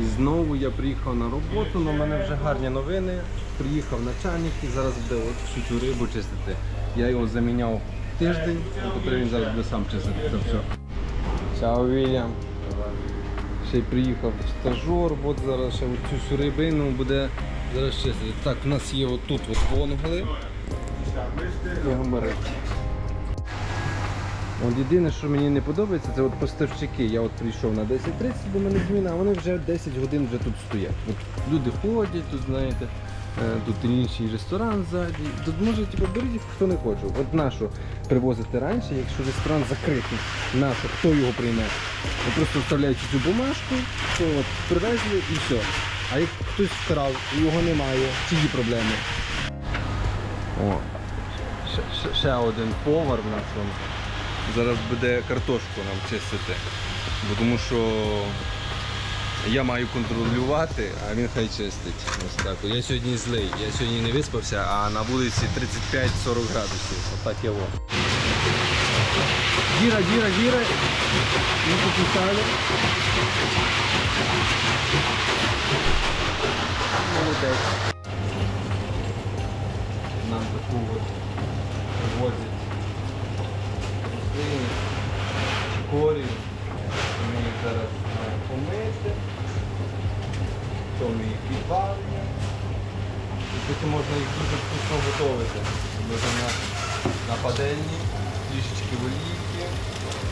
І знову я приїхав на роботу, але в мене вже гарні новини. Приїхав начальник і зараз буде всю цю рибу чистити. Я його заміняв тиждень, тепер він зараз буде сам чистити це все. Чао, Вільям. Ще й приїхав стажор, от зараз ще цю всю рибину буде зараз чистити. Так, у нас є отут от вонгли. І гамбарики. От єдине, що мені не подобається, це от поставщики. Я от прийшов на 10.30, бо мене зміна, а вони вже 10 годин вже тут стоять. От люди ходять, тут знаєте, е, тут інший ресторан ззаді. Тут може типу, беріть, хто не хоче. От нашу привозити раніше, якщо ресторан закритий, нашу, хто його прийме? Ви просто вставляєте цю бумажку, то от привезли і все. А як хтось вкрав, його немає, чиї проблеми? О, ще, ще, один повар в нас. он. Зараз буде картошку нам чистити. Бо тому що я маю контролювати, а він хай чистить. Ось так. Я сьогодні злий, я сьогодні не виспався, а на вулиці 35-40 градусів. Отак я во. Гіра, гіра, гіра. Ми покусали. Молодець. Нам таку от привозять рослини, корінь. Ми їх зараз маємо помити, то ми їх потім можна їх дуже вкусно готувати. Можна на, на падельні, трішечки олійки,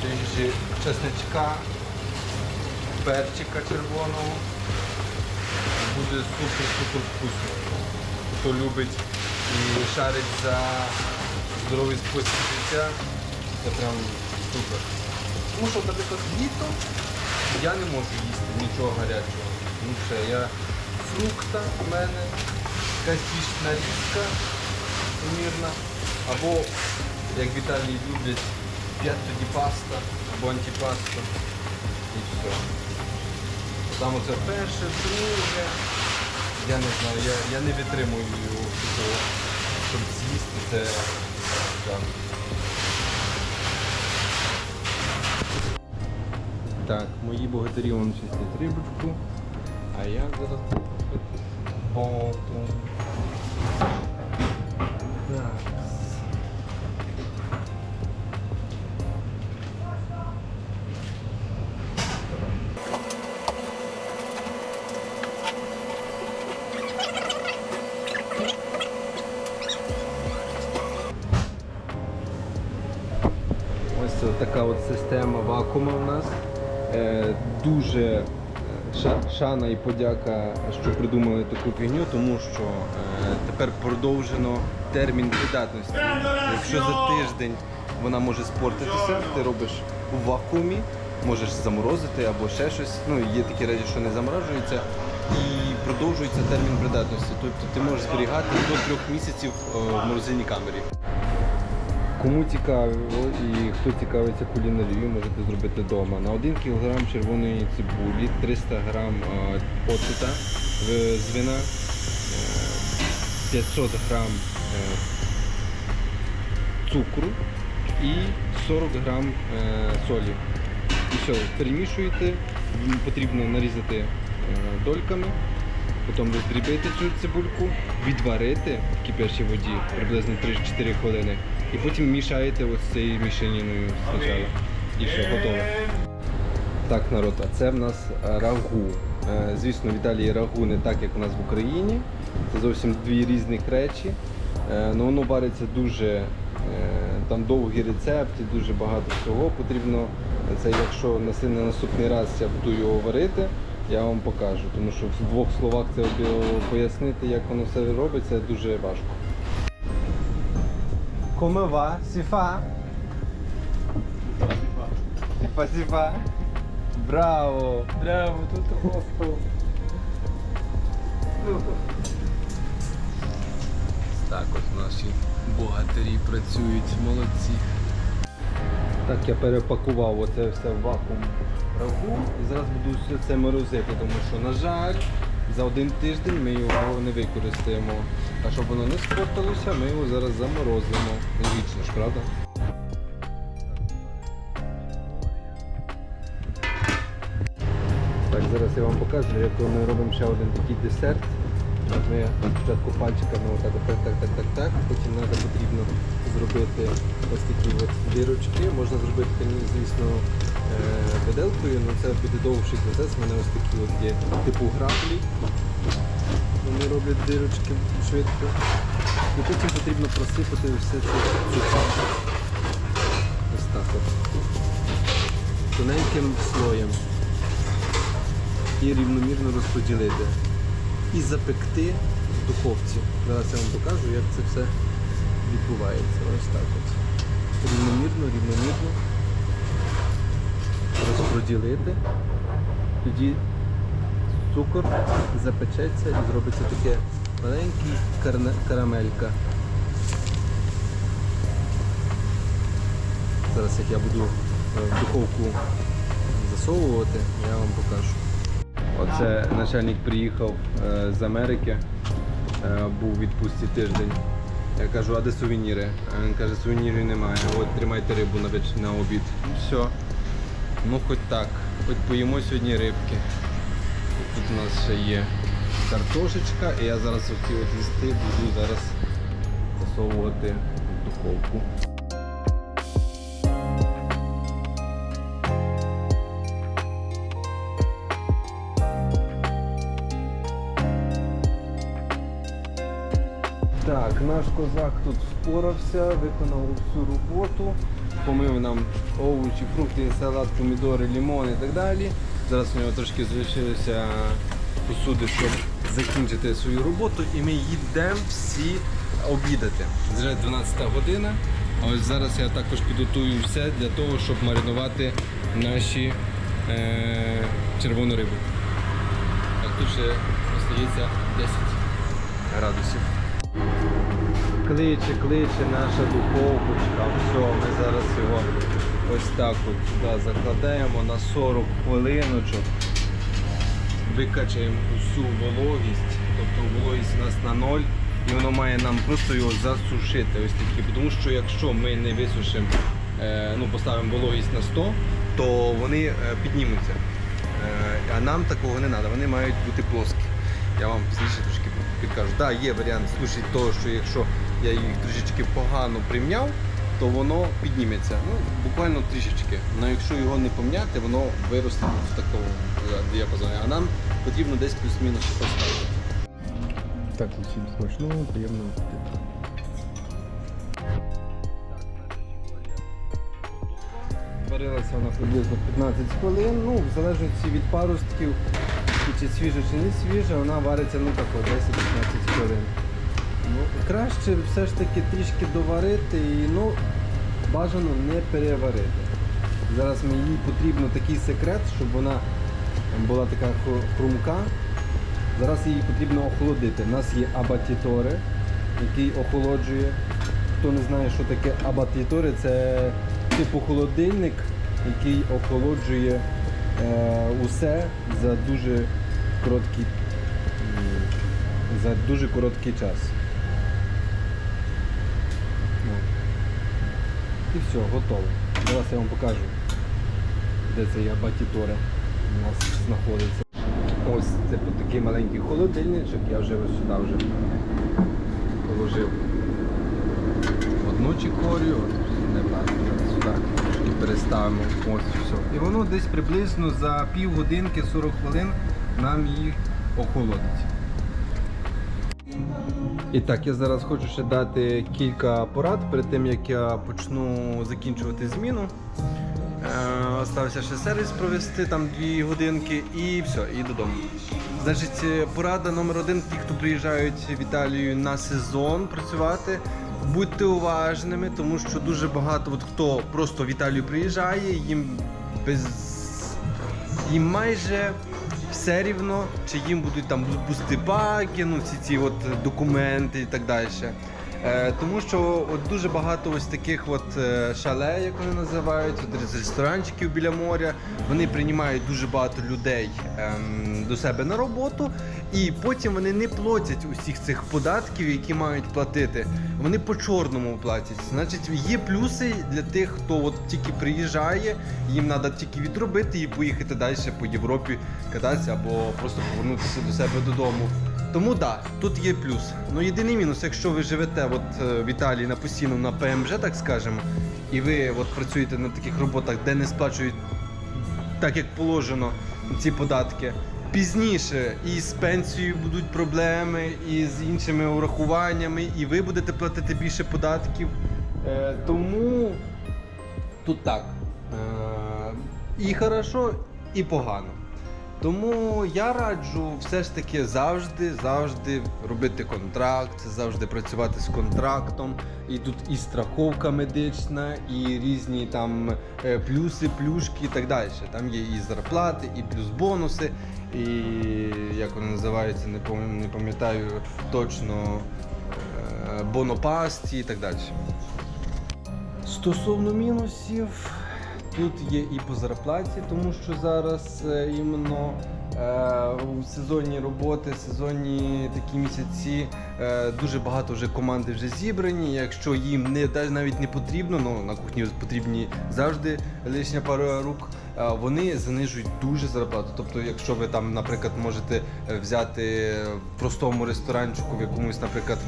трішечки чесничка, перчика червоного. Буде супер-супер вкусно. Хто любить і шарить за здоровий спосіб життя, це прям супер. Тому що, наприклад, літо я не можу їсти нічого гарячого. Ну все, я фрукта в мене, якась більш нарізка мирна. Або, як в Італії люблять, п'ятто ді паста або антипаста. І все. Там оце перше, друге. Я не знаю, я, я не витримую його щоб з'їсти це. Так, мої богатирі вон чистять рибочку, а я зараз потом. Так. Ось така от система вакуума в нас. Е, дуже е, шана і подяка, що придумали таку фігню, тому що е, тепер продовжено термін придатності. Якщо за тиждень вона може спортитися, ти робиш у вакуумі, можеш заморозити або ще щось. Ну, є такі речі, що не заморожуються. І продовжується термін придатності. Тобто ти можеш зберігати до трьох місяців в морозильній камері. Кому цікаво і хто цікавиться кулінарією, можете зробити вдома. На 1 кг червоної цибулі, 300 г е, оцета е, з вина, е, 500 г е, цукру і 40 г е, солі. І все, перемішуєте, потрібно нарізати е, дольками, потім роздрібити цю цибульку, відварити в кип'ячій воді приблизно 3-4 хвилини. І потім мішаєте ось цією мішаніною спочатку. І все, готово. Так, народ, а це в нас рагу. Е, Звісно, в Італії рагу не так, як у нас в Україні. Це зовсім дві різних речі. Е, Ну, воно вариться дуже е, там довгі рецепти, дуже багато всього. Потрібно це, якщо на наступний раз я буду його варити, я вам покажу. Тому що в двох словах це пояснити, як воно все робиться, дуже важко. Come va? Si fa? Si fa, si fa. Браво! Браво, тут просто. Так от наші богатирі працюють, молодці. Так, я перепакував оце все в вакуум рагу і зараз буду все це морозити, тому що, на жаль, за один тиждень ми його не використаємо. А щоб воно не спортилося, ми його зараз заморозимо. Логічно ж, правда? Так, зараз я вам покажу, як ми робимо ще один такий десерт. Ми спочатку пальчиками отак, так, так, так, так, так. Потім треба потрібно зробити ось такі от дирочки. Можна зробити, звісно, е, виделкою, але це буде довший процес. У мене ось такі от є типу граблі. Вони роблять дирочки швидко. І потім потрібно просипати все це. Ось так от. Тоненьким слоєм. І рівномірно розподілити. І запекти в духовці. Зараз я вам покажу, як це все відбувається. Ось так от. Рівномірно, рівномірно розподілити. Тоді цукор запечеться і зробиться таке маленький карамелька. Зараз як я буду е, в духовку засовувати, я вам покажу. Оце начальник приїхав е, з Америки, е, був у відпустці тиждень. Я кажу, а де сувеніри? А він каже, сувенірів немає. От тримайте рибу на, обід. Ну все. Ну хоч так, хоч поїмо сьогодні рибки. Тут у нас ще є картошечка, і я зараз от їсти буду зараз засовувати в духовку. Так, наш козак тут впорався, виконав всю роботу, помив нам овочі, фрукти, салат, помідори, лімон і так далі. Зараз у нього трошки залишилося посуди, щоб закінчити свою роботу, і ми їдемо всі обідати. Вже 12 година. А ось зараз я також підготую все для того, щоб маринувати наші е- червону рибу. Так, тут ще остається 10 градусів. Кличе, кличе наша духовочка. Все, ми зараз його ось так от сюди закладаємо на 40 хвилиночок. Викачаємо усю вологість, тобто вологість у нас на ноль, і воно має нам просто його засушити. Ось такі. Тому що якщо ми не висушимо, е, ну поставимо вологість на 100, то вони е, піднімуться. Е, а нам такого не треба, вони мають бути плоскі. Я вам пізніше трошки підкажу. Так, да, є варіант случаї того, що якщо я їх трішечки погано прим'яв, то воно підніметься. Ну, буквально трішечки. Але якщо його не пом'яти, воно виросте в такому діапазоні. А нам потрібно десь плюс-мінус поставити. Так, усім смачного, приємного апетиту. Варилася вона приблизно 15 хвилин. Ну, в залежності від паростків, чи свіжа, чи не свіжа, вона вариться ну тако 10-15 хвилин. Ну, краще все ж таки трішки доварити і ну, бажано не переварити. Зараз мені потрібно такий секрет, щоб вона була така хрумка. Зараз її потрібно охолодити. У нас є абатіторе, який охолоджує. Хто не знає, що таке абатіторе, це типу холодильник, який охолоджує е, усе за дуже короткий, за дуже короткий час. І все, готово. Зараз я вам покажу, де цей абатіторе у нас знаходиться. Ось це такий маленький холодильничок, я вже ось сюди вже положив одну чікорію, не сюди трошки переставимо. Ось все. І воно десь приблизно за пів годинки 40 хвилин нам їх охолодить. І так, я зараз хочу ще дати кілька порад перед тим, як я почну закінчувати зміну. Е, Остався ще сервіс провести там дві годинки і все, і додому. Значить, порада номер один, ті, хто приїжджають в Італію на сезон працювати. Будьте уважними, тому що дуже багато от хто просто в Італію приїжджає, їм без їм майже все рівно, чи їм будуть там бустибаки, ну всі ці от документи і так далі. Е, тому що от дуже багато ось таких от е, шале, як вони називають, от ресторанчиків біля моря. Вони приймають дуже багато людей ем, до себе на роботу, і потім вони не платять усіх цих податків, які мають платити. Вони по чорному платять. Значить, є плюси для тих, хто от тільки приїжджає, їм треба тільки відробити і поїхати далі по Європі кататися або просто повернутися до себе додому. Тому так, да, тут є плюс. Ну єдиний мінус, якщо ви живете от, е, в Італії на постійно на ПМЖ, так скажемо, і ви от працюєте на таких роботах, де не сплачують так, як положено, ці податки. Пізніше і з пенсією будуть проблеми, і з іншими урахуваннями, і ви будете платити більше податків. Е, тому тут так. Е, і хорошо, і погано. Тому я раджу все ж таки завжди, завжди робити контракт, завжди працювати з контрактом. І тут і страховка медична, і різні там е, плюси, плюшки і так далі. Там є і зарплати, і плюс бонуси, і як вони називаються, не пам'ятаю точно е, бонопасті і так далі. Стосовно мінусів, тут є і по зарплаті, тому що зараз е, іменно е, у сезонні роботи, сезонні такі місяці е, дуже багато вже команди вже зібрані. Якщо їм не навіть не потрібно, ну на кухні потрібні завжди лишня пара рук. Вони занижують дуже зарплату. Тобто, якщо ви там, наприклад, можете взяти в простому ресторанчику в якомусь, наприклад,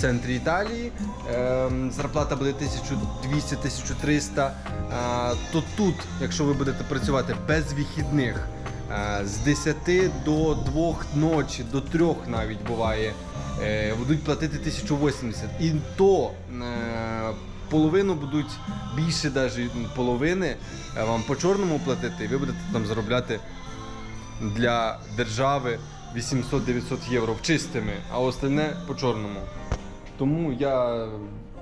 центрі Італії, е, зарплата буде 1200-1300, е, то тут, якщо ви будете працювати без вихідних, е, з 10 до 2 ночі, до 3 навіть буває, е, будуть платити 1080. І то половину будуть більше навіть половини вам по чорному платити, і ви будете там заробляти для держави 800-900 євро в чистими, а остальне по чорному. Тому я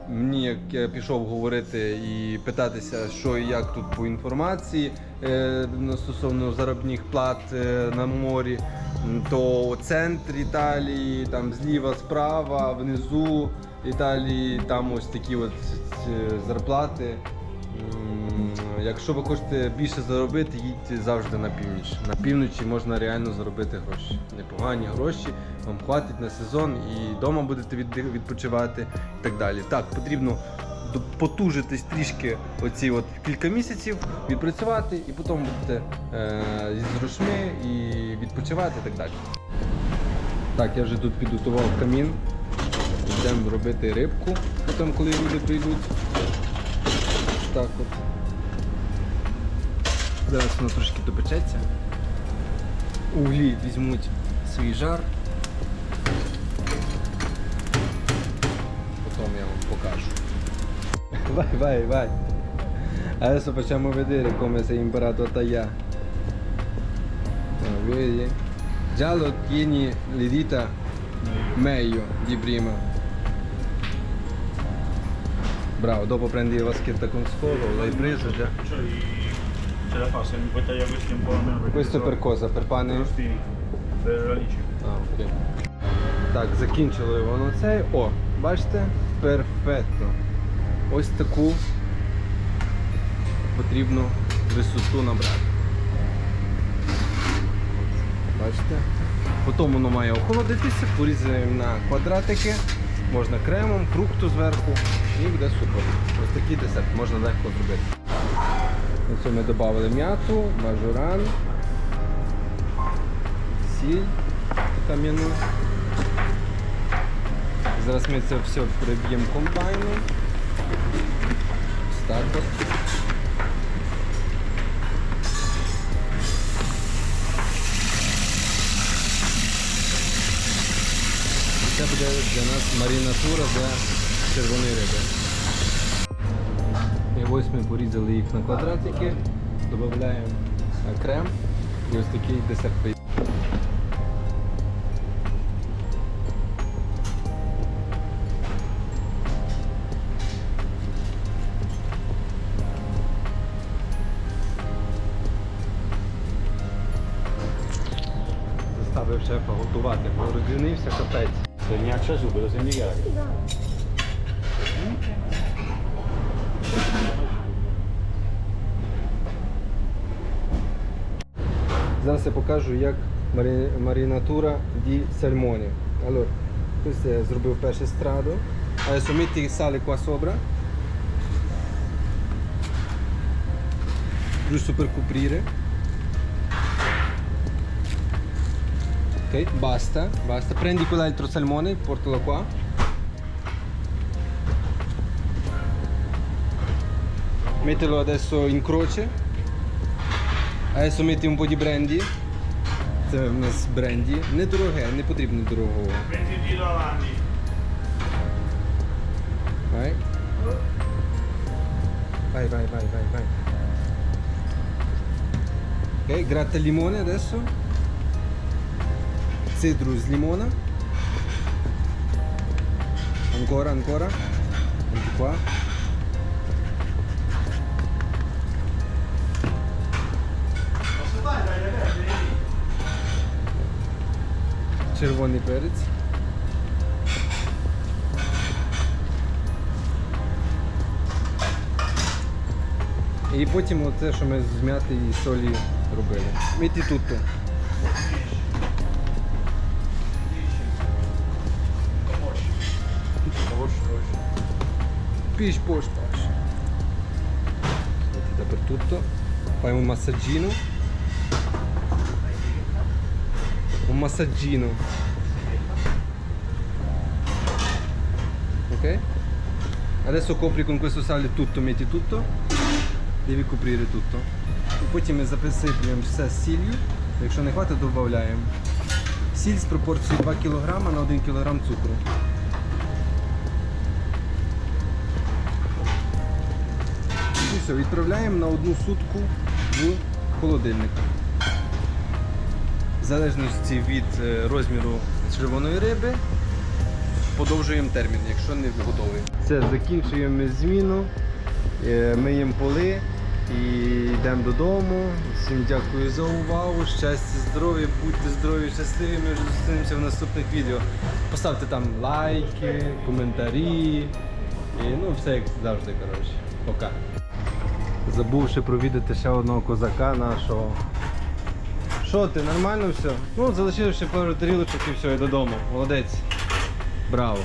мені як я пішов говорити і питатися, що і як тут по інформації е, стосовно заробітних плат е, на морі, то центр Італії, там зліва, справа, внизу Італії, там ось такі от е, зарплати. Якщо ви хочете більше заробити, їдьте завжди на північ. На півночі можна реально заробити гроші. Непогані гроші, вам хватить на сезон і вдома будете відпочивати і так далі. Так, потрібно потужитись трішки оці от кілька місяців, відпрацювати і потім будете е, з грошми і відпочивати і так далі. Так, я вже тут підготував камін. Йдемо робити рибку, потім коли люди прийдуть. Так от. Зараз воно трошки допечеться. Углі візьмуть свій жар. Потім я вам покажу. Vai, vai, vai. Adesso facciamo vedere come sei imparato a tagliare. Ah, vedi? Già lo tieni le dita meglio di prima. Bravo, dopo prendi la vaschetta con sfolo, l'hai preso già? La fa, se mi puoi tagliare questi un po' perché Questo per cosa? Per pane? crostini, per radici. А, окей. Так, закінчили воно цей. О, бачите? Перфетто. Ось таку потрібно висоту набрати. Бачите? Потім воно має охолодитися, порізаємо на квадратики, можна кремом, фрукту зверху і буде супер. Ось такий десерт можна легко зробити. Це ми додали м'яту, мажоран, сіль кам'яну. Зараз ми це все приб'ємо так от. Це буде для нас маринатура для червоної риби. Ось ми порізали їх на квадратики, додаємо е, крем і ось такий десерт. Заставив шефа готувати, бо розлінився капець. Segnaccia subito, segni cari. Зараз я покажу, як марі... марінатура ді сальмоні. Allora, questo я зробив перше страдо. Adesso metti il sale qua sopra. Giusto per coprire. Ok, basta, basta. Prendi quell'altro salmone, portalo qua. Mettilo adesso in croce. Adesso metti un po' di brandy. Це в нас бренді. Недороге, не потрібно дорогого. 20 kg avanti. Vai. Vai, vai, vai, vai, vai. Ok, gratta il limone adesso. Cedro di limone. Ancora, ancora. Anche qua. Червоний перець. І потім оце, що ми з м'яти і солі робили. Меті тут. Pish posh posh. Metti dappertutto. Fai un massaggino. Ok? Adesso copri con questo sale tutto, metti tutto. Devi coprire tutto. І потім ми записуємо все з сіллю. Якщо не хватить, додаємо. Сіль з пропорцією 2 кг на 1 кг цукру. І все, відправляємо на одну сутку в холодильник. В залежності від е, розміру червоної риби подовжуємо термін, якщо не готовий. Все, закінчуємо зміну, е, миємо поли і йдемо додому. Всім дякую за увагу, щастя, здоров'я, будьте здорові, щасливі. Ми вже зустрінемося в наступних відео. Поставте там лайки, коментарі. І ну все як завжди, коротше. Пока. Забувши провідати ще одного козака нашого. Що ти, нормально все? Ну, залишив ще пару тарілочок і все, і додому. Молодець. Браво.